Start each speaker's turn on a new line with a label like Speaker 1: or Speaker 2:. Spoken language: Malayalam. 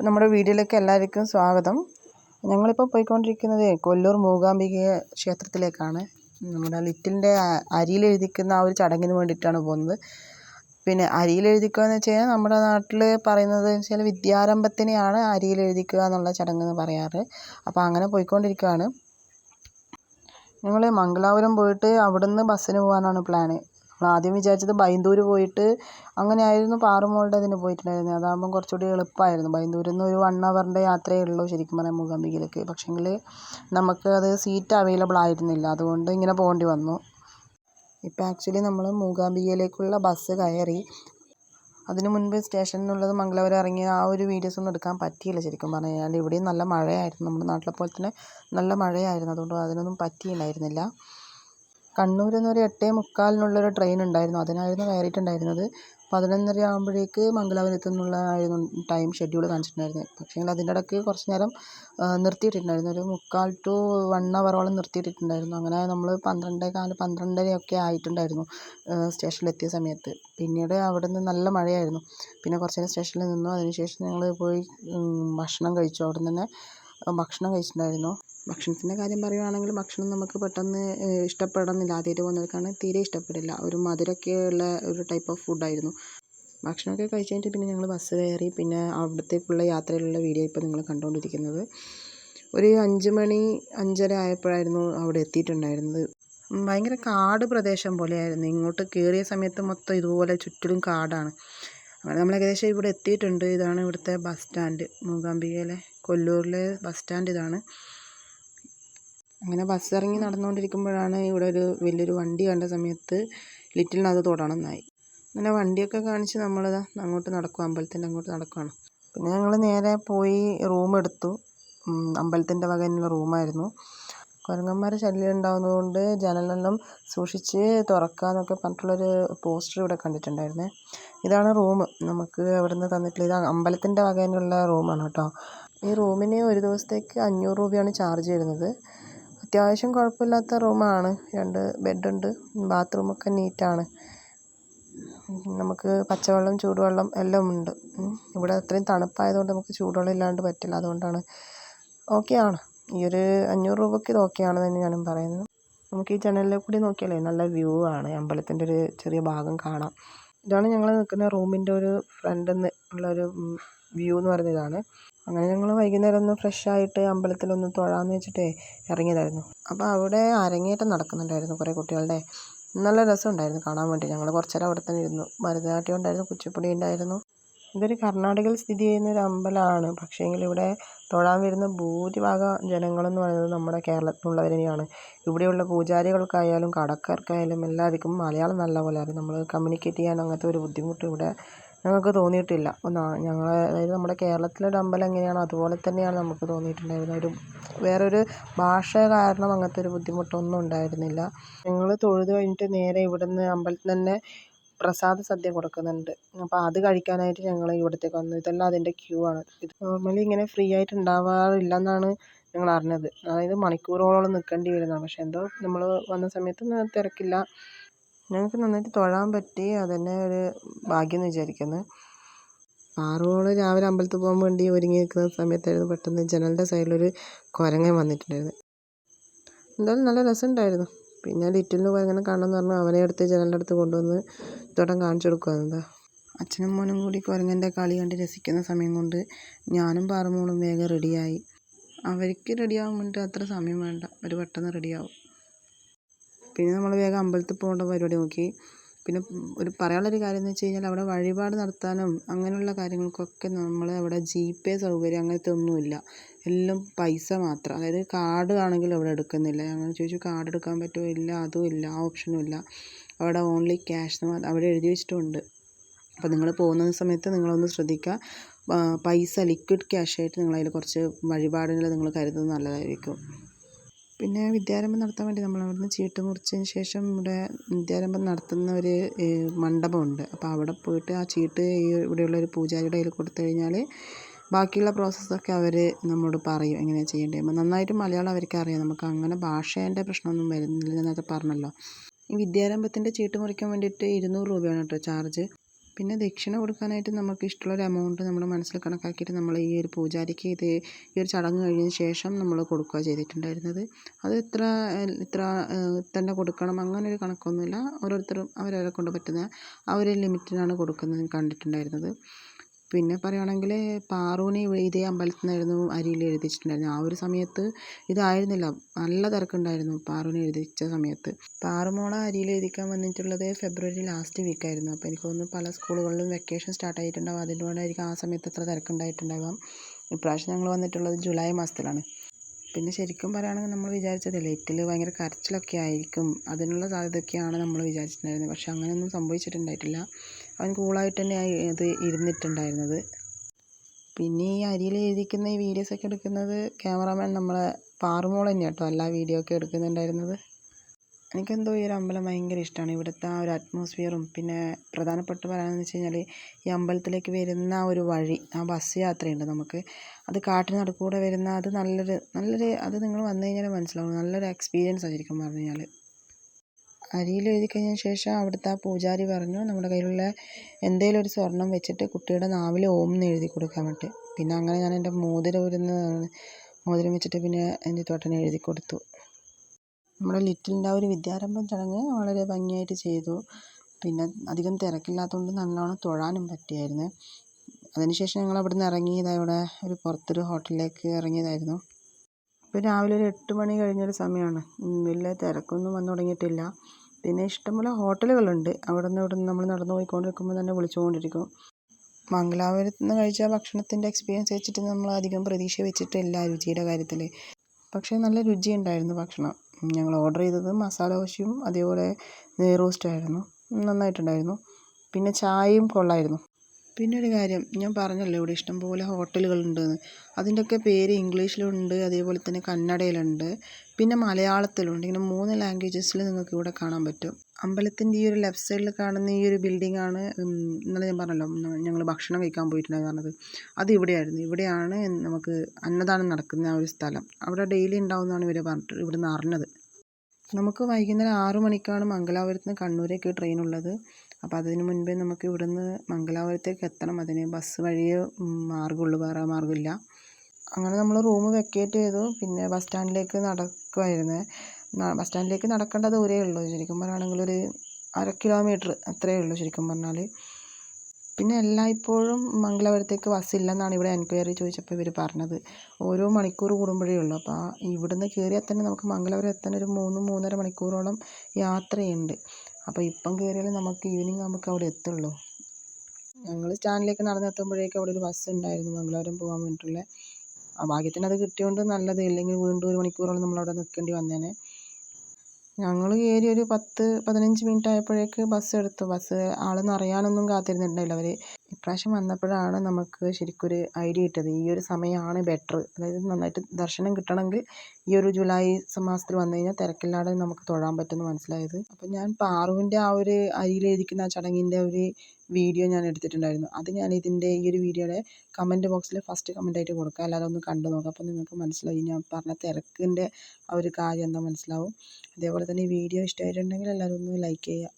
Speaker 1: അപ്പം നമ്മുടെ വീഡിയോയിലേക്ക് എല്ലാവർക്കും സ്വാഗതം. ഞങ്ങളിപ്പോൾ പോയിക്കൊണ്ടിരിക്കുന്നത് കൊല്ലൂർ മൂകാംബിക ക്ഷേത്രത്തിലേക്കാണ്. നമ്മുടെ ലിറ്റിലിന്റെ അരിയിൽ എഴുതിക്കുന്ന ആ ഒരു ചടങ്ങിന് വേണ്ടിയിട്ടാണ് പോകുന്നത്. പിന്നെ അരിയിൽ എഴുതിക്കുക എന്ന് വെച്ച് കഴിഞ്ഞാൽ നമ്മുടെ നാട്ടിൽ പറയുന്നത് വെച്ചാൽ വിദ്യാരംഭത്തിനെയാണ് അരിയിൽ എഴുതിക്കുക എന്നുള്ള ചടങ്ങ് പറയാറ്. അപ്പോൾ അങ്ങനെ പോയിക്കൊണ്ടിരിക്കുകയാണ്. ഞങ്ങൾ മംഗലാപുരം പോയിട്ട് അവിടുന്ന് ബസ്സിന് പോകാനാണ് പ്ലാന്. നമ്മൾ ആദ്യം വിചാരിച്ചത് ബൈന്ദൂർ പോയിട്ട് അങ്ങനെയായിരുന്നു ഇതിന് പോയിട്ടുണ്ടായിരുന്നത്. അതാകുമ്പം കുറച്ചുകൂടി എളുപ്പമായിരുന്നു ബൈന്ദൂരിൽ നിന്ന് ഒരു വൺ അവറിന്റെ യാത്രയേ ഉള്ളൂ ശരിക്കും പറഞ്ഞാൽ മൂകാംബികയിലേക്ക്. പക്ഷേങ്കിൽ നമുക്ക് അത് സീറ്റ് അവൈലബിൾ ആയിരുന്നില്ല. അതുകൊണ്ട് ഇങ്ങനെ പോകേണ്ടി വന്നു. ഇപ്പം ആക്ച്വലി നമ്മൾ മൂകാംബികയിലേക്കുള്ള ബസ് കയറി അതിന് മുൻപ് സ്റ്റേഷനിൽ നിന്നുള്ളത് മംഗലാപുരം ഇറങ്ങിയ ആ ഒരു വീഡിയോസ് ഒന്നും എടുക്കാൻ പറ്റിയില്ല ശരിക്കും പറഞ്ഞു കഴിഞ്ഞാൽ ഇവിടെയും നല്ല മഴയായിരുന്നു. നമ്മുടെ നാട്ടിലെ പോലെ തന്നെ നല്ല മഴയായിരുന്നു. അതുകൊണ്ട് അതിനൊന്നും പറ്റിയിട്ടുണ്ടായിരുന്നില്ല. കണ്ണൂരിൽ നിന്ന് ഒരു എട്ടേ മുക്കാലിനുള്ളൊരു ട്രെയിൻ ഉണ്ടായിരുന്നു അതിനായിരുന്നു കയറിയിട്ടുണ്ടായിരുന്നത്. പതിനൊന്നര ആകുമ്പോഴേക്ക് മംഗലാപുരം എത്തുമെന്നുള്ളതായിരുന്നു ടൈം ഷെഡ്യൂൾ കാണിച്ചിട്ടുണ്ടായിരുന്നത് പക്ഷേങ്കിൽ അതിന്റെ ഇടയ്ക്ക് കുറച്ച് നേരം നിർത്തിയിട്ടുണ്ടായിരുന്നു ഒരു മുക്കാൽ ടു വൺ അവറോളം നിർത്തിയിട്ടുണ്ടായിരുന്നു അങ്ങനെ നമ്മൾ പന്ത്രണ്ടേ കാൽ പന്ത്രണ്ടരയൊക്കെ ആയിട്ടുണ്ടായിരുന്നു സ്റ്റേഷനിലെത്തിയ സമയത്ത്. പിന്നീട് അവിടെ നിന്ന് നല്ല മഴയായിരുന്നു. പിന്നെ കുറച്ച് നേരം സ്റ്റേഷനിൽ നിന്നു. അതിനുശേഷം ഞങ്ങൾ പോയി ഭക്ഷണം കഴിച്ചു. അവിടെ നിന്ന് തന്നെ ഭക്ഷണം കഴിച്ചിട്ടുണ്ടായിരുന്നു. ഭക്ഷണത്തിന്റെ കാര്യം പറയുവാണെങ്കിൽ ഭക്ഷണം നമുക്ക് പെട്ടെന്ന് ഇഷ്ടപ്പെടുന്നില്ല ആദ്യമായിട്ട് പോകുന്നവർക്കാണ് തീരെ ഇഷ്ടപ്പെടില്ല. ഒരു മധുരമൊക്കെ ഉള്ള ഒരു ടൈപ്പ് ഓഫ് ഫുഡായിരുന്നു ഭക്ഷണമൊക്കെ കഴിച്ച് കഴിഞ്ഞിട്ട് പിന്നെ ഞങ്ങൾ ബസ് കയറി പിന്നെ അവിടത്തേക്കുള്ള യാത്രയിലുള്ള വീഡിയോ ഇപ്പോൾ നിങ്ങൾ കണ്ടുകൊണ്ടിരിക്കുന്നത് ഒരു അഞ്ച് മണി അഞ്ചര ആയപ്പോഴായിരുന്നു അവിടെ എത്തിയിട്ടുണ്ടായിരുന്നത്. ഭയങ്കര കാട് പ്രദേശം പോലെയായിരുന്നു. ഇങ്ങോട്ട് കയറിയ സമയത്ത് മൊത്തം ഇതുപോലെ ചുറ്റിലും കാടാണ്. അങ്ങനെ നമ്മൾ ഏകദേശം ഇവിടെ എത്തിയിട്ടുണ്ട്. ഇതാണ് ഇവിടുത്തെ ബസ് സ്റ്റാൻഡ് മൂകാംബികയിലെ കൊല്ലൂരിലെ ബസ് സ്റ്റാൻഡ് ഇതാണ്. അങ്ങനെ ബസ് ഇറങ്ങി നടന്നുകൊണ്ടിരിക്കുമ്പോഴാണ് ഇവിടെ ഒരു വലിയൊരു വണ്ടി കണ്ട സമയത്ത് ലിറ്റിൽ അത് തൊടണമെന്നായി അങ്ങനെ വണ്ടിയൊക്കെ കാണിച്ച് നമ്മൾ അങ്ങോട്ട് നടക്കും. അമ്പലത്തിന്റെ അങ്ങോട്ട് നടക്കുകയാണ്. പിന്നെ ഞങ്ങൾ നേരെ പോയി റൂം എടുത്തു. അമ്പലത്തിന്റെ വക തന്നെയുള്ള റൂമായിരുന്നു കുരങ്ങന്മാർ ശല്യം ഉണ്ടാകുന്നതുകൊണ്ട് ജനലെല്ലാം സൂക്ഷിച്ച് തുറക്കാന്നൊക്കെ പറഞ്ഞിട്ടുള്ളൊരു പോസ്റ്റർ ഇവിടെ കണ്ടിട്ടുണ്ടായിരുന്നേ. ഇതാണ് റൂം. നമുക്ക് അവിടെ നിന്ന് തന്നിട്ടുള്ള ഇത് അമ്പലത്തിന്റെ വക തന്നെയുള്ള റൂമാണ് കേട്ടോ. ഈ റൂമിന് ഒരു ദിവസത്തേക്ക് അഞ്ഞൂറ് രൂപയാണ് ചാർജ് ചെയ്യുന്നത് അത്യാവശ്യം കുഴപ്പമില്ലാത്ത റൂമാണ്. രണ്ട് ബെഡുണ്ട് ബാത്റൂമൊക്കെ നീറ്റാണ്. നമുക്ക് പച്ചവെള്ളം ചൂടുവെള്ളം എല്ലാം ഉണ്ട്. ഇവിടെ അത്രയും തണുപ്പായതുകൊണ്ട് നമുക്ക് ചൂടുവെള്ളം ഇല്ലാണ്ട് പറ്റില്ല. അതുകൊണ്ടാണ്. ഓക്കെയാണ് ഈ ഒരു അഞ്ഞൂറ് രൂപയ്ക്ക് ഇത് ഓക്കെയാണെന്ന് തന്നെ ഞാനും പറയുന്നത് നമുക്ക് ഈ ജനലിൽ കൂടി നോക്കിയാലേ നല്ല വ്യൂ ആണ്. അമ്പലത്തിന്റെ ഒരു ചെറിയ ഭാഗം കാണാം. ഇതാണ് ഞങ്ങൾ നിൽക്കുന്ന റൂമിന്റെ ഒരു ഫ്രണ്ട് നിന്ന് ഉള്ളൊരു വ്യൂ എന്ന് പറയുന്നത് ഇതാണ്. അങ്ങനെ ഞങ്ങൾ വൈകുന്നേരം ഒന്ന് ഫ്രഷ് ആയിട്ട് അമ്പലത്തിലൊന്ന് തൊഴാമെന്ന് വെച്ചിട്ടേ ഇറങ്ങിയതായിരുന്നു. അപ്പോൾ അവിടെ അരങ്ങേറ്റം നടക്കുന്നുണ്ടായിരുന്നു കുറേ കുട്ടികളുടെ. നല്ല രസമുണ്ടായിരുന്നു കാണാൻ വേണ്ടി. ഞങ്ങൾ കുറച്ച് നേരം അവിടെ തന്നെ ഇരുന്നു. ഭരതനാട്യം ഉണ്ടായിരുന്നു കുച്ചിപ്പുടി ഉണ്ടായിരുന്നു. ഇതൊരു കർണാടകയിൽ സ്ഥിതി ചെയ്യുന്ന ഒരു അമ്പലമാണ്. പക്ഷേങ്കിൽ ഇവിടെ തൊഴാൻ വരുന്ന ഭൂരിഭാഗം ജനങ്ങളെന്ന് പറയുന്നത് നമ്മുടെ കേരളത്തിലുള്ളവർ തന്നെയാണ് ഇവിടെയുള്ള പൂജാരികൾക്കായാലും കടക്കാർക്കായാലും എല്ലാവർക്കും മലയാളം നല്ല പോലെ അറിയാം നമ്മൾ കമ്മ്യൂണിക്കേറ്റ് ചെയ്യാൻ അങ്ങനത്തെ ഒരു ബുദ്ധിമുട്ട് ഇവിടെ ഞങ്ങൾക്ക് തോന്നിയിട്ടില്ല. ഞങ്ങൾ അതായത് നമ്മുടെ കേരളത്തിലെ ഒരു അമ്പലം എങ്ങനെയാണോ അതുപോലെ തന്നെയാണ് നമുക്ക് തോന്നിയിട്ടുണ്ടായിരുന്നത്. ഒരു വേറൊരു ഭാഷ കാരണം അങ്ങനത്തെ ഒരു ബുദ്ധിമുട്ടൊന്നും ഉണ്ടായിരുന്നില്ല. ഞങ്ങൾ തൊഴുത് കഴിഞ്ഞിട്ട് നേരെ ഇവിടുന്ന് അമ്പലത്തിൽ തന്നെ പ്രസാദ സദ്യ കൊടുക്കുന്നുണ്ട്. അപ്പോൾ അത് കഴിക്കാനായിട്ട് ഞങ്ങൾ ഇവിടത്തേക്ക് വന്നു. ഇതെല്ലാം അതിന്റെ ക്യൂ ആണ്. ഇത് നോർമലി ഇങ്ങനെ ഫ്രീ ആയിട്ട് ഉണ്ടാവാറില്ല എന്നാണ് ഞങ്ങൾ അറിഞ്ഞത്. അതായത് മണിക്കൂറുകളോളം നിൽക്കേണ്ടി വരുന്നതാണ് പക്ഷേ എന്തോ നമ്മൾ വന്ന സമയത്ത് തിരക്കില്ല. ഞങ്ങൾക്ക് നന്നായിട്ട് തൊഴാൻ പറ്റി. അതുതന്നെ ഒരു ഭാഗ്യം എന്ന് വിചാരിക്കുന്നു. പാറുമോൾ രാവിലെ അമ്പലത്തിൽ പോകാൻ വേണ്ടി ഒരുങ്ങി നിൽക്കുന്ന സമയത്തായിരുന്നു പെട്ടെന്ന് ജനലിന്റെ സൈഡിലൊരു കുരങ്ങൻ വന്നിട്ടുണ്ടായിരുന്നു. എന്തായാലും നല്ല രസമുണ്ടായിരുന്നു. പിന്നെ ലിറ്റിലിന് കാണണം കാണണമെന്ന് പറഞ്ഞു അവനെ എടുത്ത് ജനലിന്റെ അടുത്ത് കൊണ്ടുവന്ന് ഇതോട്ടം കാണിച്ചു കൊടുക്കുക എന്താ. അച്ഛനും മോനും കൂടി കുരങ്ങന്റെ കളി കണ്ട് രസിക്കുന്ന സമയം കൊണ്ട് ഞാനും പാറമോളും വേഗം റെഡിയായി. അവർക്ക് റെഡിയാവാൻ വേണ്ടിയിട്ട് അത്ര സമയം വേണ്ട. ഒരു പെട്ടെന്ന് റെഡിയാവും. പിന്നെ നമ്മൾ വേഗം അമ്പലത്തിൽ പോകേണ്ട പരിപാടി നോക്കി. പിന്നെ ഒരു പറയാനുള്ളൊരു കാര്യം എന്ന് വെച്ച് കഴിഞ്ഞാൽ അവിടെ വഴിപാട് നടത്താനും അങ്ങനെയുള്ള കാര്യങ്ങൾക്കൊക്കെ നമ്മൾ അവിടെ ജി പേ സൗകര്യം അങ്ങനത്തെ ഒന്നുമില്ല. എല്ലാം പൈസ മാത്രം. അതായത് കാർഡ് ആണെങ്കിലും അവിടെ എടുക്കുന്നില്ല. ഞങ്ങൾ ചോദിച്ചു കാർഡ് എടുക്കാൻ പറ്റുമോ? ഇല്ല അതും ഇല്ല ആ ഓപ്ഷനും ഇല്ല. അവിടെ ഓൺലി ക്യാഷ് അവിടെ എഴുതി വെച്ചിട്ടുണ്ട്. അപ്പോൾ നിങ്ങൾ പോകുന്ന സമയത്ത് നിങ്ങളൊന്ന് ശ്രദ്ധിക്കുക. പൈസ ലിക്വിഡ് ക്യാഷ് ആയിട്ട് നിങ്ങൾ അതിൽ കുറച്ച് വഴിപാടുകൾ നിങ്ങൾ കരുതുന്നത് നല്ലതായിരിക്കും. പിന്നെ വിദ്യാരംഭം നടത്താൻ വേണ്ടി നമ്മൾ അവിടുന്ന് ചീട്ട് മുറിച്ചതിന് ശേഷം ഇവിടെ വിദ്യാരംഭം നടത്തുന്ന ഒരു മണ്ഡപമുണ്ട്. അപ്പോൾ അവിടെ പോയിട്ട് ആ ചീട്ട് ഈ ഇവിടെയുള്ള ഒരു പൂജാരിയുടെ കയ്യിൽ കൊടുത്തു കഴിഞ്ഞാൽ ബാക്കിയുള്ള പ്രോസസ്സൊക്കെ അവർ നമ്മോട് പറയും എങ്ങനെയാണ് ചെയ്യേണ്ടത് നന്നായിട്ട് മലയാളം അവർക്ക് അറിയാം. നമുക്ക് അങ്ങനെ ഭാഷേന്റെ പ്രശ്നമൊന്നും വരുന്നില്ല എന്നൊക്കെ പറഞ്ഞല്ലോ. ഈ വിദ്യാരംഭത്തിന്റെ ചീട്ട് മുറിക്കാൻ വേണ്ടിയിട്ട് ഇരുന്നൂറ് രൂപയാണ് കേട്ടോ ചാർജ്. പിന്നെ ദക്ഷിണ കൊടുക്കാനായിട്ട് നമുക്ക് ഇഷ്ടമുള്ള ഒരു എമൗണ്ട് നമ്മുടെ മനസ്സിൽ കണക്കാക്കിയിട്ട് നമ്മൾ ഈ ഒരു പൂജാരിക്ക് ഇത് ഈ ഒരു ചടങ്ങ് കഴിഞ്ഞതിന് ശേഷം നമ്മൾ കൊടുക്കുക ചെയ്തിട്ടുണ്ടായിരുന്നത്. അത് ഇത്ര ഇത്ര തന്നെ കൊടുക്കണം. അങ്ങനെ ഒരു കണക്കൊന്നുമില്ല. ഓരോരുത്തരും അവരവരെ കൊണ്ട് പറ്റുന്ന ആ ഒരു ലിമിറ്റിനാണ് കൊടുക്കുന്നത് കണ്ടിട്ടുണ്ടായിരുന്നത്. പിന്നെ പറയുകയാണെങ്കിൽ പാറുവിന് ഇതേ അമ്പലത്തിൽ നിന്നായിരുന്നു അരിയിൽ എഴുതിച്ചിട്ടുണ്ടായിരുന്നത് ആ ഒരു സമയത്ത് ഇതായിരുന്നില്ല. നല്ല തിരക്കുണ്ടായിരുന്നു പാറുവിന് എഴുതിച്ച സമയത്ത്. പാറുമോളെ അരിയിൽ എഴുതിക്കാൻ വന്നിട്ടുള്ളത് ഫെബ്രുവരി ലാസ്റ്റ് വീക്കായിരുന്നു. അപ്പോൾ എനിക്ക് തോന്നുന്നു പല സ്കൂളുകളിലും വെക്കേഷൻ സ്റ്റാർട്ട് ആയിട്ടുണ്ടാവും അതുകൊണ്ടായിരിക്കും ആ സമയത്ത് അത്ര തിരക്കുണ്ടായിട്ടുണ്ടാവാം ഇപ്രാവശ്യം ഞങ്ങൾ വന്നിട്ടുള്ളത് ജൂലൈ മാസത്തിലാണ്. പിന്നെ ശരിക്കും പറയുകയാണെങ്കിൽ നമ്മൾ വിചാരിച്ചത് ലൈറ്റിൽ ഭയങ്കര കരച്ചിലൊക്കെ ആയിരിക്കും. അതിനുള്ള സാധ്യതയൊക്കെയാണ് നമ്മൾ വിചാരിച്ചിട്ടുണ്ടായിരുന്നത്. പക്ഷെ അങ്ങനെയൊന്നും സംഭവിച്ചിട്ടുണ്ടായിട്ടില്ല. അവൻ കൂളായിട്ട് തന്നെ ഇത് ഇരുന്നിട്ടുണ്ടായിരുന്നത്. പിന്നെ ഈ അരിയിൽ എഴുതിക്കുന്ന ഈ വീഡിയോസ് ഒക്കെ എടുക്കുന്നത് ക്യാമറാമാൻ നമ്മളെ പാറുമോൾ തന്നെയാണ് കേട്ടോ എല്ലാ വീഡിയോ ഒക്കെ എടുക്കുന്നുണ്ടായിരുന്നത്. എനിക്കെന്തോ ഈ ഒരു അമ്പലം ഭയങ്കര ഇഷ്ടമാണ് ഇവിടുത്തെ ആ ഒരു അറ്റ്മോസ്ഫിയറും പിന്നെ പ്രധാനപ്പെട്ട പറയാമെന്ന് വെച്ച് കഴിഞ്ഞാൽ ഈ അമ്പലത്തിലേക്ക് വരുന്ന ആ ഒരു വഴി ആ ബസ് യാത്രയുണ്ട് നമുക്ക്. അത് കാട്ടിന് നടുക്കൂടെ വരുന്ന അത് നല്ലൊരു നല്ലൊരു അത് നിങ്ങൾ വന്നു കഴിഞ്ഞാൽ മനസ്സിലാവും. നല്ലൊരു എക്സ്പീരിയൻസ് ആയിരിക്കും പറഞ്ഞു കഴിഞ്ഞാൽ അരിയിൽ എഴുതി കഴിഞ്ഞതിന് ശേഷം അവിടുത്തെ ആ പൂജാരി പറഞ്ഞു നമ്മുടെ കയ്യിലുള്ള എന്തെങ്കിലും ഒരു സ്വർണം വെച്ചിട്ട് കുട്ടിയുടെ നാവിൽ ഓം എന്ന് എഴുതി കൊടുക്കാൻ വേണ്ടി പിന്നെ അങ്ങനെ ഞാൻ എന്റെ മോതിരം ഊരുന്നതാണ് മോതിരം വെച്ചിട്ട് പിന്നെ എന്റെ തോട്ടനെ എഴുതി കൊടുത്തു. നമ്മുടെ ലിറ്റിലിന്റെ ആ ഒരു വിദ്യാരംഭം ചടങ്ങ് വളരെ ഭംഗിയായിട്ട് ചെയ്തു. പിന്നെ അധികം തിരക്കില്ലാത്തതുകൊണ്ട് നല്ലോണം തൊഴാനും പറ്റിയായിരുന്നു. അതിനുശേഷം ഞങ്ങൾ അവിടെ നിന്ന് ഇറങ്ങിയത് ഇവിടെ ഒരു പുറത്തൊരു ഹോട്ടലിലേക്ക് ഇറങ്ങിയതായിരുന്നു. ഇപ്പോൾ രാവിലെ ഒരു എട്ട് മണി കഴിഞ്ഞൊരു സമയമാണ്. വലിയ തിരക്കൊന്നും വന്നു തുടങ്ങിയിട്ടില്ല. പിന്നെ ഇഷ്ടംപോലെ ഹോട്ടലുകളുണ്ട്. അവിടെ നിന്ന് നമ്മൾ നടന്നു പോയിക്കൊണ്ടിരിക്കുമ്പോൾ തന്നെ വിളിച്ചുകൊണ്ടിരിക്കും. മംഗലാപുരത്ത് നിന്ന് കഴിച്ച ഭക്ഷണത്തിന്റെ എക്സ്പീരിയൻസ് വെച്ചിട്ട് നമ്മൾ അധികം പ്രതീക്ഷ വെച്ചിട്ടില്ല രുചിയുടെ കാര്യത്തിൽ പക്ഷേ നല്ല രുചി ഉണ്ടായിരുന്നു ഭക്ഷണം. ഞങ്ങൾ ഓർഡർ ചെയ്തത് മസാല ദോശയും അതേപോലെ നെയ് റോസ്റ്റും ആയിരുന്നു. നന്നായിട്ടുണ്ടായിരുന്നു. പിന്നെ ചായയും കൊള്ളായിരുന്നു. പിന്നെ ഒരു കാര്യം ഞാൻ പറഞ്ഞല്ലോ ഇവിടെ ഇഷ്ടംപോലെ ഹോട്ടലുകളുണ്ടെന്ന്. അതിന്റെയൊക്കെ പേര് ഇംഗ്ലീഷിലുണ്ട് അതേപോലെ തന്നെ കന്നഡയിലുണ്ട് പിന്നെ മലയാളത്തിലുണ്ട്. ഇങ്ങനെ മൂന്ന് ലാംഗ്വേജസിൽ നിങ്ങൾക്ക് ഇവിടെ കാണാൻ പറ്റും. അമ്പലത്തിന്റെ ഈ ഒരു ലെഫ്റ്റ് സൈഡിൽ കാണുന്ന ഈ ഒരു ബിൽഡിംഗ് ആണ് ഇന്നലെ ഞാൻ പറഞ്ഞല്ലോ ഞങ്ങൾ ഭക്ഷണം കഴിക്കാൻ പോയിട്ടുണ്ടായിരുന്നു പറഞ്ഞത്. അത് ഇവിടെയായിരുന്നു. ഇവിടെയാണ് നമുക്ക് അന്നദാനം നടക്കുന്ന ആ ഒരു സ്ഥലം. അവിടെ ഡെയിലി ഉണ്ടാവുമെന്നാണ് ഇവർ പറഞ്ഞിട്ട് ഇവിടുന്ന് അറിഞ്ഞത്. നമുക്ക് വൈകുന്നേരം ആറു മണിക്കാണ് മംഗലാപുരത്ത് നിന്ന് കണ്ണൂരേക്ക് ട്രെയിൻ ഉള്ളത്. അപ്പോൾ അതിന് മുൻപേ നമുക്ക് ഇവിടുന്ന് മംഗലാപുരത്തേക്ക് എത്തണം. അതിന് ബസ് വഴിയേ മാർഗമുള്ളൂ. വേറെ മാർഗമില്ല. അങ്ങനെ നമ്മൾ റൂം വെക്കേറ്റ് ചെയ്തു. പിന്നെ ബസ് സ്റ്റാൻഡിലേക്ക് നടക്കുമായിരുന്നു ബസ് സ്റ്റാൻഡിലേക്ക് നടക്കേണ്ട ദൂരേ ഉള്ളൂ. ശരിക്കും പറയുകയാണെങ്കിൽ ഒരു അര കിലോമീറ്റർ അത്രയേ ഉള്ളൂ ശരിക്കും പറഞ്ഞാൽ. പിന്നെ എല്ലായ്പ്പോഴും മംഗലാപുരത്തേക്ക് ബസ് ഇല്ലെന്നാണ് ഇവിടെ എൻക്വയറി ചോദിച്ചപ്പോൾ ഇവർ പറഞ്ഞത്. ഓരോ മണിക്കൂർ കൂടുമ്പോഴേ ഉള്ളൂ. അപ്പോൾ ഇവിടുന്ന് കയറിയാൽ തന്നെ നമുക്ക് മംഗലാപുരം എത്താൻ ഒരു മൂന്ന് മൂന്നര മണിക്കൂറോളം യാത്രയുണ്ട്. അപ്പോൾ ഇപ്പം കയറിയാലും നമുക്ക് ഈവനിങ് നമുക്ക് അവിടെ എത്തുള്ളൂ. ഞങ്ങൾ സ്റ്റാൻഡിലേക്ക് നടന്നെത്തുമ്പോഴേക്കും അവിടെ ഒരു ബസ് ഉണ്ടായിരുന്നു മംഗലാപുരം പോകാൻ വേണ്ടിയിട്ടുള്ള. ആ ഭാഗ്യത്തിന് അത് കിട്ടിയതുകൊണ്ട് നല്ലത് ഇല്ലെങ്കിൽ വീണ്ടും ഒരു മണിക്കൂറോളം നമ്മൾ അവിടെ നിൽക്കേണ്ടി വന്നേനെ. ഞങ്ങൾ കയറി ഒരു പത്ത് പതിനഞ്ച് മിനിറ്റ് ആയപ്പോഴേക്ക് ബസ് എടുത്തു. ബസ് ആൾ അറിയാനൊന്നും കാത്തിരുന്നിട്ടുണ്ടായില്ല. അവർ ഇപ്രാവശ്യം വന്നപ്പോഴാണ് നമുക്ക് ശരിക്കൊരു ഐഡിയ കിട്ടിയത്. ഈ ഒരു സമയമാണ് ബെറ്റർ അതായത് നന്നായിട്ട് ദർശനം കിട്ടണമെങ്കിൽ ഈ ഒരു ജൂലൈ മാസത്തിൽ വന്നു കഴിഞ്ഞാൽ തിരക്കില്ലാതെ നമുക്ക് തൊഴാൻ പറ്റുമെന്ന് മനസ്സിലായത്. അപ്പോൾ ഞാൻ പാറുവിന്റെ ആ ഒരു അരിയിലെഴുതിക്കുന്ന ആ ചടങ്ങിന്റെ ഒരു വീഡിയോ ഞാൻ എടുത്തിട്ടുണ്ടായിരുന്നു. അത് ഞാൻ ഇതിന്റെ ഈ ഒരു വീഡിയോയുടെ കമന്റ് ബോക്സിൽ ഫസ്റ്റ് കമന്റായിട്ട് കൊടുക്കുക അല്ലാതെ ഒന്ന് കണ്ടു നോക്കാം. അപ്പോൾ നിങ്ങൾക്ക് മനസ്സിലായി ഞാൻ പറഞ്ഞ തിരക്കിന്റെ ആ ഒരു കാര്യം എന്താ മനസ്സിലാവും. അതേപോലെ തന്നെ ഈ വീഡിയോ ഇഷ്ടമായിട്ടുണ്ടെങ്കിൽ എല്ലാവരും ഒന്ന് ലൈക്ക് ചെയ്യുക.